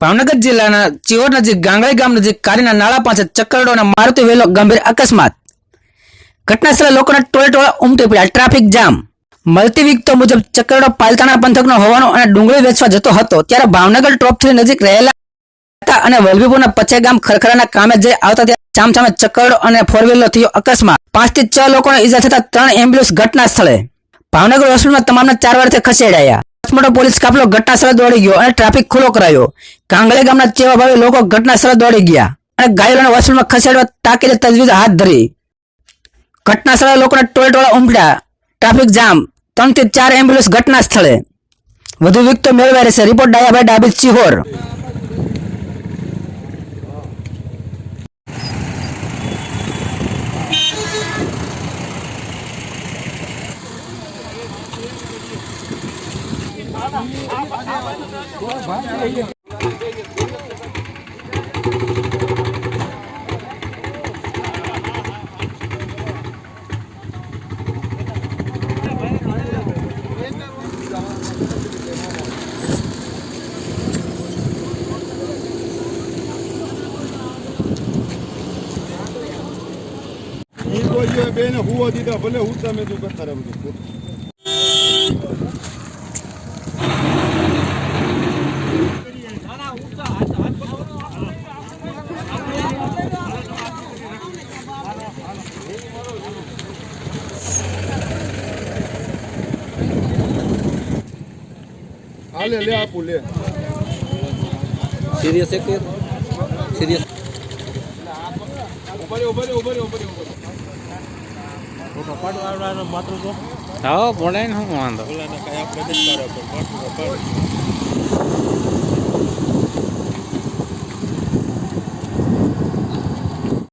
ભાવનગર જિલ્લાના ચિહોર નજીક ગાંગળી ગામ નજીક કારીના નાળા પાસે ચક્કરડો મારુતિ વેલો ગંભીર અકસ્માત. ઘટના સ્થળે લોકોના ટોળે ટોળા ઉમટી પડ્યા. Traffic jam. મળતી વિગતો મુજબ ચક્કરડો પાલતાણા પંથકનો હોવાનો અને ડુંગળી વેચવા જતો હતો. ત્યારે ભાવનગર ટોપ થ્રી નજીક રહેલા હતા અને વલભીપુરના પછે ગામ ખરખરાના કામે જઈ આવતા ત્યાં સામસામે ચક્કરડો અને ફોર વ્હીલર થયો અકસ્માત. પાંચથી છ લોકોને ઈજા થતા ત્રણ એમ્બ્યુલન્સ ઘટના સ્થળે ભાવનગર હોસ્પિટલમાં તમામને ચાર વારથી ખસેડાયા. મોટો પોલીસ કાફલો ઘટના સ્થળે દોડી ગયો અને ટ્રાફિક ખુલ્લો કરાયો. કાંગળે ગામના ચેવા ભાવે લોકો ઘટના સ્થળે દોડી ગયા અને ઘાયલોને હોસ્પિટલમાં ખસેડવા તાકીદે તજવીજ હાથ ધરી. ઘટના સ્થળે લોકોના ટોળે ટોળા ઉમટ્યા. Traffic jam. ત્રણથી ચાર એમ્બ્યુલન્સ ઘટના સ્થળે. વધુ વિગતો મેળવાઈ રહેશે. રિપોર્ટ ડાયાભાઈ ડાબી સિહોર બેન હુવા દીધા ભલે હું તમે તું કરતા રહે બધું. હાલે લે આપું લે. સિરિયસ એક સિરિયસ હા ભણે ને હું વાંધો.